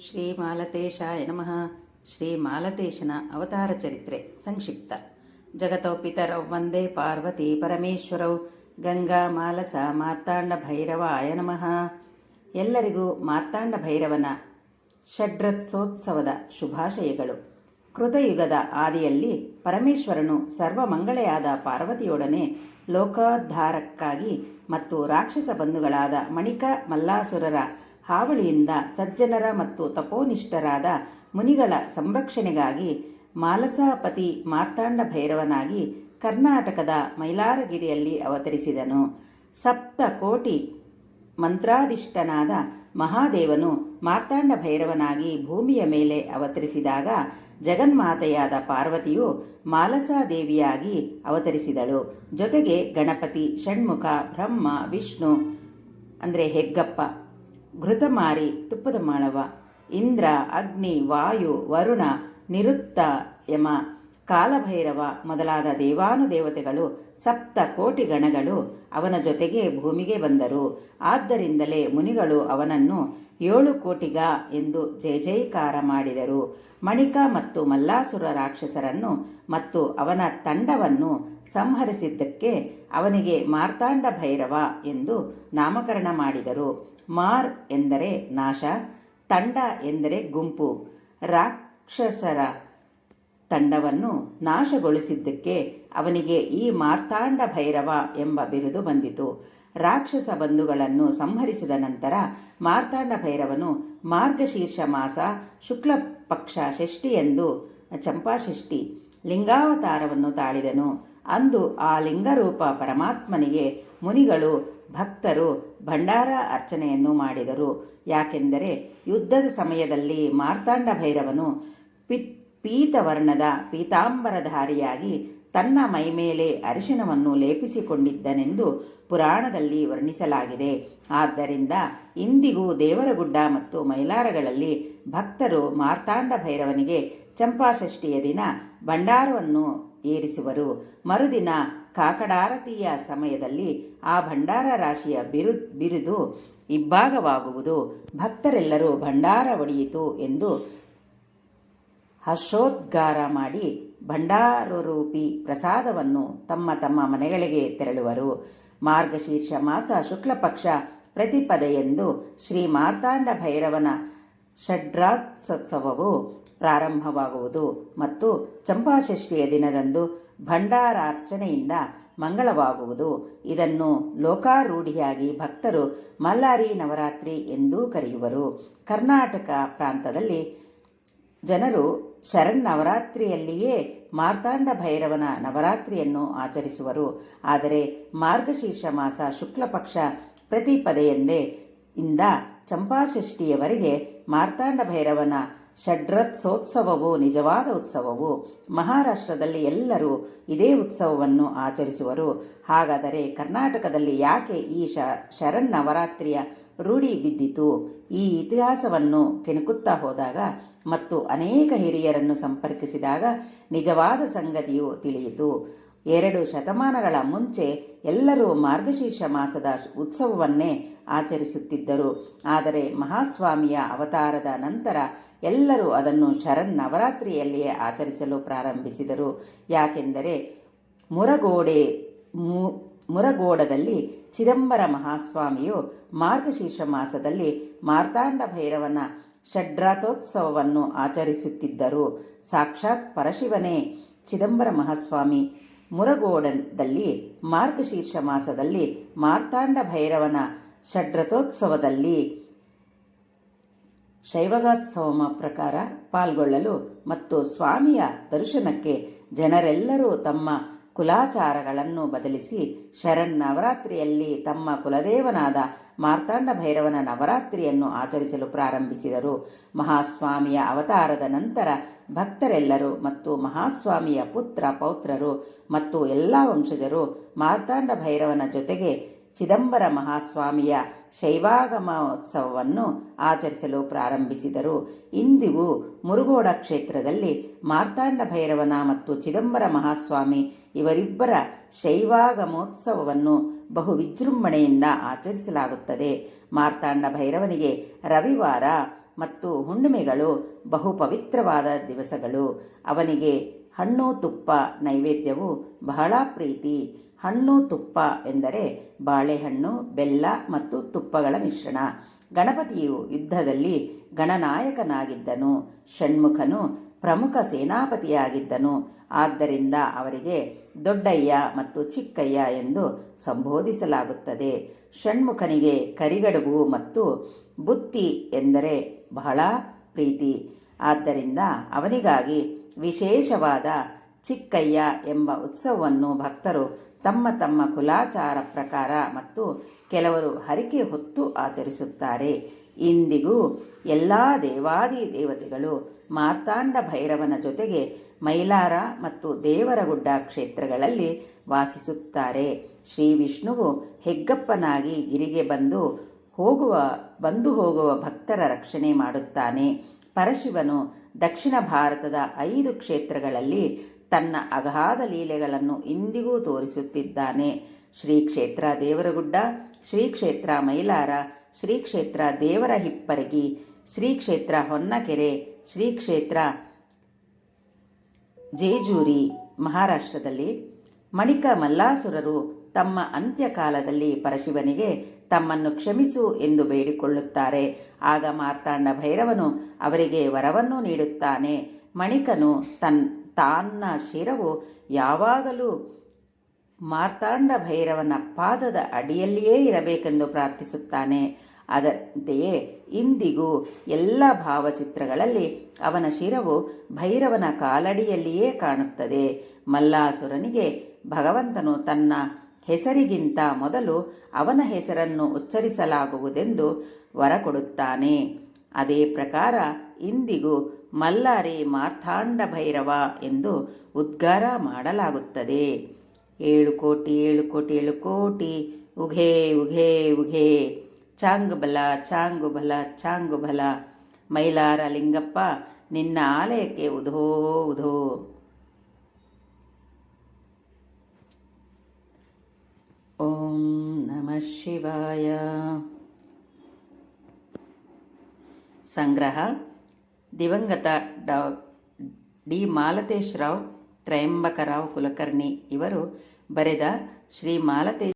ಶ್ರೀ ಮಾಲತೇಶಾಯ ನಮಃ. ಶ್ರೀ ಮಾಲತೇಶನ ಅವತಾರ ಚರಿತ್ರೆ ಸಂಕ್ಷಿಪ್ತ. ಜಗತೌ ಪಿತರೌ ವಂದೇ ಪಾರ್ವತಿ ಪರಮೇಶ್ವರೌ. ಗಂಗಾ ಮಾಲಸ ಮಾರ್ತಾಂಡ ಭೈರವಾಯ ನಮಃ. ಎಲ್ಲರಿಗೂ ಮಾರ್ತಾಂಡ ಭೈರವನ ಷಡ್ರತ್ಸೋತ್ಸವದ ಶುಭಾಶಯಗಳು. ಕೃತಯುಗದ ಆದಿಯಲ್ಲಿ ಪರಮೇಶ್ವರನು ಸರ್ವಮಂಗಳೆಯಾದ ಪಾರ್ವತಿಯೊಡನೆ ಲೋಕೋದ್ಧಾರಕ್ಕಾಗಿ ಮತ್ತು ರಾಕ್ಷಸ ಬಂಧುಗಳಾದ ಮಣಿಕ ಮಲ್ಲಾಸುರರ ಹಾವಳಿಯಿಂದ ಸಜ್ಜನರ ಮತ್ತು ತಪೋನಿಷ್ಠರಾದ ಮುನಿಗಳ ಸಂರಕ್ಷಣೆಗಾಗಿ ಮಾಲಸಾಪತಿ ಮಾರ್ತಾಂಡ ಭೈರವನಾಗಿ ಕರ್ನಾಟಕದ ಮೈಲಾರಗಿರಿಯಲ್ಲಿ ಅವತರಿಸಿದನು. ಸಪ್ತ ಕೋಟಿ ಮಂತ್ರಾಧಿಷ್ಠನಾದ ಮಹಾದೇವನು ಮಾರ್ತಾಂಡ ಭೈರವನಾಗಿ ಭೂಮಿಯ ಮೇಲೆ ಅವತರಿಸಿದಾಗ ಜಗನ್ಮಾತೆಯಾದ ಪಾರ್ವತಿಯು ಮಾಲಸಾದೇವಿಯಾಗಿ ಅವತರಿಸಿದಳು. ಜೊತೆಗೆ ಗಣಪತಿ, ಷಣ್ಮುಖ, ಬ್ರಹ್ಮ, ವಿಷ್ಣು, ಅಂದರೆ ಹೆಗ್ಗಪ್ಪ ಘೃತಮಾರಿ ತುಪ್ಪದ ಮಾಳವ. ಇಂದ್ರ ಅಗ್ನಿ ವಾಯು ವರುಣ ನಿರುತ್ತ ಯಮ. ಕಾಲಭೈರವ ಮೊದಲಾದ ದೇವಾನುದೇವತೆಗಳು ಸಪ್ತ ಕೋಟಿ ಗಣಗಳು ಅವನ ಜೊತೆಗೆ ಭೂಮಿಗೆ ಬಂದರು. ಆದ್ದರಿಂದಲೇ ಮುನಿಗಳು ಅವನನ್ನು ಏಳು ಕೋಟಿಗ ಎಂದು ಜಯ ಜಯಕಾರ ಮಾಡಿದರು. ಮಣಿಕ ಮತ್ತು ಮಲ್ಲಾಸುರ ರಾಕ್ಷಸರನ್ನು ಮತ್ತು ಅವನ ತಂಡವನ್ನು ಸಂಹರಿಸಿದ್ದಕ್ಕೆ ಅವನಿಗೆ ಮಾರ್ತಾಂಡ ಭೈರವ ಎಂದು ನಾಮಕರಣ ಮಾಡಿದರು. ಮಾರ್ ಎಂದರೆ ನಾಶ, ತಂಡ ಎಂದರೆ ಗುಂಪು, ರಾಕ್ಷಸರ ತಂಡವನ್ನು ನಾಶಗೊಳಿಸಿದ್ದಕ್ಕೆ ಅವನಿಗೆ ಈ ಮಾರ್ತಾಂಡ ಭೈರವ ಎಂಬ ಬಿರುದು ಬಂದಿತು. ರಾಕ್ಷಸ ಬಂಧುಗಳನ್ನು ಸಂಹರಿಸಿದ ನಂತರ ಮಾರ್ತಾಂಡ ಭೈರವನು ಮಾರ್ಗಶೀರ್ಷ ಮಾಸ, ಶುಕ್ಲ ಪಕ್ಷ ಷಷ್ಠಿ ಎಂದು ಚಂಪಾಷಷ್ಠಿ ಲಿಂಗಾವತಾರವನ್ನು ತಾಳಿದನು. ಅಂದು ಆ ಲಿಂಗರೂಪ ಪರಮಾತ್ಮನಿಗೆ ಮುನಿಗಳು, ಭಕ್ತರು ಭಂಡಾರ ಅರ್ಚನೆಯನ್ನು ಮಾಡಿದರು. ಯಾಕೆಂದರೆ ಯುದ್ಧದ ಸಮಯದಲ್ಲಿ ಮಾರ್ತಾಂಡ ಭೈರವನು ಪಿತ್ ಪೀತವರ್ಣದ ಪೀತಾಂಬರಧಾರಿಯಾಗಿ ತನ್ನ ಮೈಮೇಲೆ ಅರಿಶಿಣವನ್ನು ಲೇಪಿಸಿಕೊಂಡಿದ್ದನೆಂದು ಪುರಾಣದಲ್ಲಿ ವರ್ಣಿಸಲಾಗಿದೆ. ಆದ್ದರಿಂದ ಇಂದಿಗೂ ದೇವರಗುಡ್ಡ ಮತ್ತು ಮೈಲಾರಗಳಲ್ಲಿ ಭಕ್ತರು ಮಾರ್ತಾಂಡ ಭೈರವನಿಗೆ ಚಂಪಾಷಷ್ಠಿಯ ದಿನ ಭಂಡಾರವನ್ನು ಏರಿಸುವರು. ಮರುದಿನ ಕಾಕಡಾರತಿಯ ಸಮಯದಲ್ಲಿ ಆ ಭಂಡಾರ ರಾಶಿಯ ಬಿರು, ಬಿರುದು ಇಬ್ಬಾಗವಾಗುವುದು ಭಕ್ತರೆಲ್ಲರೂ ಭಂಡಾರ ಒಡೆಯಿತು ಎಂದು ಹರ್ಷೋದ್ಗಾರ ಮಾಡಿ ಭಂಡಾರರೂಪಿ ಪ್ರಸಾದವನ್ನು ತಮ್ಮ ತಮ್ಮ ಮನೆಗಳಿಗೆ ತೆರಳುವರು. ಮಾರ್ಗಶೀರ್ಷ ಮಾಸ ಶುಕ್ಲಪಕ್ಷ ಪ್ರತಿಪದೆಯೆಂದು ಶ್ರೀ ಮಾರ್ತಾಂಡ ಭೈರವನ ಷಡ್ರಾತ್ಸೋತ್ಸವವು ಪ್ರಾರಂಭವಾಗುವುದು ಮತ್ತು ಚಂಪಾಷಷ್ಠಿಯ ದಿನದಂದು ಭಂಡಾರಾರ್ಚನೆಯಿಂದ ಮಂಗಳವಾಗುವುದು. ಇದನ್ನು ಲೋಕಾರೂಢಿಯಾಗಿ ಭಕ್ತರು ಮಲ್ಲಾರಿ ನವರಾತ್ರಿ ಎಂದೂ ಕರೆಯುವರು. ಕರ್ನಾಟಕ ಪ್ರಾಂತದಲ್ಲಿ ಜನರು ಶರನ್ನವರಾತ್ರಿಯಲ್ಲಿಯೇ ಮಾರ್ತಾಂಡ ಭೈರವನ ನವರಾತ್ರಿಯನ್ನು ಆಚರಿಸುವರು. ಆದರೆ ಮಾರ್ಗಶೀರ್ಷ ಮಾಸ ಶುಕ್ಲಪಕ್ಷ ಪ್ರತಿಪದೆಯೆಂದೇ ಇಂದ ಚಂಪಾಷಷ್ಠಿಯವರೆಗೆ ಮಾರ್ತಾಂಡ ಭೈರವನ ಷಡ್ರತ್ಸೋತ್ಸವವು ನಿಜವಾದ ಉತ್ಸವವು. ಮಹಾರಾಷ್ಟ್ರದಲ್ಲಿ ಎಲ್ಲರೂ ಇದೇ ಉತ್ಸವವನ್ನು ಆಚರಿಸುವರು. ಹಾಗಾದರೆ ಕರ್ನಾಟಕದಲ್ಲಿ ಯಾಕೆ ಈ ಶ ಶರನ್ನವರಾತ್ರಿಯ ರೂಢಿ ಬಿದ್ದಿತು? ಈ ಇತಿಹಾಸವನ್ನು ಕೆಣಕುತ್ತಾ ಹೋದಾಗ ಮತ್ತು ಅನೇಕ ಹಿರಿಯರನ್ನು ಸಂಪರ್ಕಿಸಿದಾಗ ನಿಜವಾದ ಸಂಗತಿಯು ತಿಳಿಯಿತು. ಎರಡು ಶತಮಾನಗಳ ಮುಂಚೆ ಎಲ್ಲರೂ ಮಾರ್ಗಶೀರ್ಷ ಮಾಸದ ಉತ್ಸವವನ್ನೇ ಆಚರಿಸುತ್ತಿದ್ದರು. ಆದರೆ ಮಹಾಸ್ವಾಮಿಯ ಅವತಾರದ ನಂತರ ಎಲ್ಲರೂ ಅದನ್ನು ಶರನ್ನವರಾತ್ರಿಯಲ್ಲಿಯೇ ಆಚರಿಸಲು ಪ್ರಾರಂಭಿಸಿದರು. ಯಾಕೆಂದರೆ ಮುರಗೋಡೆ ಮುರಗೋಡದಲ್ಲಿ ಚಿದಂಬರ ಮಹಾಸ್ವಾಮಿಯು ಮಾರ್ಗಶೀರ್ಷ ಮಾಸದಲ್ಲಿ ಮಾರ್ತಾಂಡ ಭೈರವನ ಷಡ್ರಾತೋತ್ಸವವನ್ನು ಆಚರಿಸುತ್ತಿದ್ದರು. ಸಾಕ್ಷಾತ್ ಪರಶಿವನೇ, ಚಿದಂಬರ ಮಹಾಸ್ವಾಮಿ. ಮುರಗೋಡದಲ್ಲಿ, ಮಾರ್ಗಶೀರ್ಷ ಮಾಸದಲ್ಲಿ, ಮಾರ್ತಾಂಡ ಭೈರವನ ಷಡ್ರಥೋತ್ಸವದಲ್ಲಿ ಶೈವಗಾತ್ಸವಮ ಪ್ರಕಾರ ಪಾಲ್ಗೊಳ್ಳಲು ಮತ್ತು ಸ್ವಾಮಿಯ ದರ್ಶನಕ್ಕೆ ಜನರೆಲ್ಲರೂ ತಮ್ಮ ಕುಲಾಚಾರಗಳನ್ನು ಬದಲಿಸಿ ಶರನ್ನವರಾತ್ರಿಯಲ್ಲಿ ತಮ್ಮ ಕುಲದೇವನಾದ ಮಾರ್ತಾಂಡ ಭೈರವನ ನವರಾತ್ರಿಯನ್ನು ಆಚರಿಸಲು ಪ್ರಾರಂಭಿಸಿದರು. ಮಹಾಸ್ವಾಮಿಯ ಅವತಾರದ ನಂತರ ಭಕ್ತರೆಲ್ಲರೂ ಮತ್ತು ಮಹಾಸ್ವಾಮಿಯ ಪುತ್ರ ಪೌತ್ರರು ಮತ್ತು ಎಲ್ಲ ವಂಶಜರು ಮಾರ್ತಾಂಡ ಭೈರವನ ಜೊತೆಗೆ ಚಿದಂಬರ ಮಹಾಸ್ವಾಮಿಯ ಶೈವಾಗಮೋತ್ಸವವನ್ನು ಆಚರಿಸಲು ಪ್ರಾರಂಭಿಸಿದರು. ಇಂದಿಗೂ ಮುರುಗೋಡ ಕ್ಷೇತ್ರದಲ್ಲಿ ಮಾರ್ತಾಂಡ ಭೈರವನ ಮತ್ತು ಚಿದಂಬರ ಮಹಾಸ್ವಾಮಿ ಇವರಿಬ್ಬರ ಶೈವಾಗಮೋತ್ಸವವನ್ನು ಬಹು ವಿಜೃಂಭಣೆಯಿಂದ ಆಚರಿಸಲಾಗುತ್ತದೆ. ಮಾರ್ತಾಂಡ ಭೈರವನಿಗೆ ರವಿವಾರ ಮತ್ತು ಹುಣ್ಣಿಮೆಗಳು ಬಹು ಪವಿತ್ರವಾದ ದಿವಸಗಳು. ಅವನಿಗೆ ಹಣ್ಣು ತುಪ್ಪ ನೈವೇದ್ಯವು ಬಹಳ ಪ್ರೀತಿ. ಹಣ್ಣು ತುಪ್ಪ ಎಂದರೆ ಬಾಳೆಹಣ್ಣು, ಬೆಲ್ಲ ಮತ್ತು ತುಪ್ಪಗಳ ಮಿಶ್ರಣ. ಗಣಪತಿಯು ಯುದ್ಧದಲ್ಲಿ ಗಣನಾಯಕನಾಗಿದ್ದನು. ಷಣ್ಮುಖನು ಪ್ರಮುಖ ಸೇನಾಪತಿಯಾಗಿದ್ದನು. ಆದ್ದರಿಂದ ಅವರಿಗೆ ದೊಡ್ಡಯ್ಯ ಮತ್ತು ಚಿಕ್ಕಯ್ಯ ಎಂದು ಸಂಬೋಧಿಸಲಾಗುತ್ತದೆ. ಷಣ್ಮುಖನಿಗೆ ಕರಿಗಡುಬು ಮತ್ತು ಬುತ್ತಿ ಎಂದರೆ ಬಹಳ ಪ್ರೀತಿ. ಆದ್ದರಿಂದ ಅವನಿಗಾಗಿ ವಿಶೇಷವಾದ ಚಿಕ್ಕಯ್ಯ ಎಂಬ ಉತ್ಸವವನ್ನು ಭಕ್ತರು ತಮ್ಮ ತಮ್ಮ ಕುಲಾಚಾರ ಪ್ರಕಾರ ಮತ್ತು ಕೆಲವರು ಹರಿಕೆ ಹೊತ್ತು ಆಚರಿಸುತ್ತಾರೆ. ಇಂದಿಗೂ ಎಲ್ಲ ದೇವಾದಿ ದೇವತೆಗಳು ಮಾರ್ತಾಂಡ ಭೈರವನ ಜೊತೆಗೆ ಮೈಲಾರ ಮತ್ತು ದೇವರಗುಡ್ಡ ಕ್ಷೇತ್ರಗಳಲ್ಲಿ ವಾಸಿಸುತ್ತಾರೆ. ಶ್ರೀ ವಿಷ್ಣುವು ಹೆಗ್ಗಪ್ಪನಾಗಿ ಗಿರಿಗೆ ಬಂದು ಹೋಗುವ ಬಂದು ಹೋಗುವ ಭಕ್ತರ ರಕ್ಷಣೆ ಮಾಡುತ್ತಾನೆ. ಪರಶಿವನು ದಕ್ಷಿಣ ಭಾರತದ ಐದು ಕ್ಷೇತ್ರಗಳಲ್ಲಿ ತನ್ನ ಅಗಾಧ ಲೀಲೆಗಳನ್ನು ಇಂದಿಗೂ ತೋರಿಸುತ್ತಿದ್ದಾನೆ. ಶ್ರೀ ಕ್ಷೇತ್ರ ದೇವರಗುಡ್ಡ ಶ್ರೀ ಕ್ಷೇತ್ರ ಮೈಲಾರ ಶ್ರೀ ಕ್ಷೇತ್ರ ದೇವರ ಹಿಪ್ಪರಗಿ ಶ್ರೀ ಕ್ಷೇತ್ರ ಹೊನ್ನಕೆರೆ ಶ್ರೀ ಕ್ಷೇತ್ರ ಜೇಜೂರಿ ಮಹಾರಾಷ್ಟ್ರದಲ್ಲಿ ಮಣಿಕ ಮಲ್ಲಾಸುರರು ತಮ್ಮ ಅಂತ್ಯಕಾಲದಲ್ಲಿ ಪರಶಿವನಿಗೆ ತಮ್ಮನ್ನು ಕ್ಷಮಿಸು ಎಂದು ಬೇಡಿಕೊಳ್ಳುತ್ತಾರೆ. ಆಗ ಮಾರ್ತಾಂಡ ಭೈರವನು ಅವರಿಗೆ ವರವನ್ನು ನೀಡುತ್ತಾನೆ. ಮಣಿಕನು ತನ್ ತನ್ನ ಶಿರವು ಯಾವಾಗಲೂ ಮಾರ್ತಾಂಡ ಭೈರವನ ಪಾದದ ಅಡಿಯಲ್ಲಿಯೇ ಇರಬೇಕೆಂದು ಪ್ರಾರ್ಥಿಸುತ್ತಾನೆ. ಅದರಂತೆಯೇ ಇಂದಿಗೂ ಎಲ್ಲ ಭಾವಚಿತ್ರಗಳಲ್ಲಿ ಅವನ ಶಿರವು ಭೈರವನ ಕಾಲಡಿಯಲ್ಲಿಯೇ ಕಾಣುತ್ತದೆ. ಮಲ್ಲಾಸುರನಿಗೆ ಭಗವಂತನು ತನ್ನ ಹೆಸರಿಗಿಂತ ಮೊದಲು ಅವನ ಹೆಸರನ್ನು ಉಚ್ಚರಿಸಲಾಗುವುದೆಂದು ವರ ಕೊಡುತ್ತಾನೆ ಅದೇ ಪ್ರಕಾರ ಇಂದಿಗೂ ಮಲ್ಲಾರಿ ಮಾರ್ಥಾಂಡ ಭೈರವ ಎಂದು ಉದ್ಗಾರ ಮಾಡಲಾಗುತ್ತದೆ. ಏಳು ಕೋಟಿ ಏಳು ಕೋಟಿ ಏಳು ಕೋಟಿ, ಉಘೇ ಉಘೇ ಉಘೇ. ಚಾಂಗು ಬಲ ಚಾಂಗು ಬಲ ಚಾಂಗು ಬಲ ಮೈಲಾರ ಲಿಂಗಪ್ಪ, ನಿನ್ನ ಆಲಯಕ್ಕೆ ಉಧೋ ಉಧೋ. ಓಂ ನಮಃ ಶಿವಾಯ. ಸಂಗ್ರಹ ದಿವಂಗತ ಡಾ ಡಿ ಮಾಲತೇಶ್ ರಾವ್ ತ್ರಯಂಬಕರಾವ್ ಕುಲಕರ್ಣಿ ಇವರು ಬರೆದ ಶ್ರೀ ಮಾಲತೇಶ್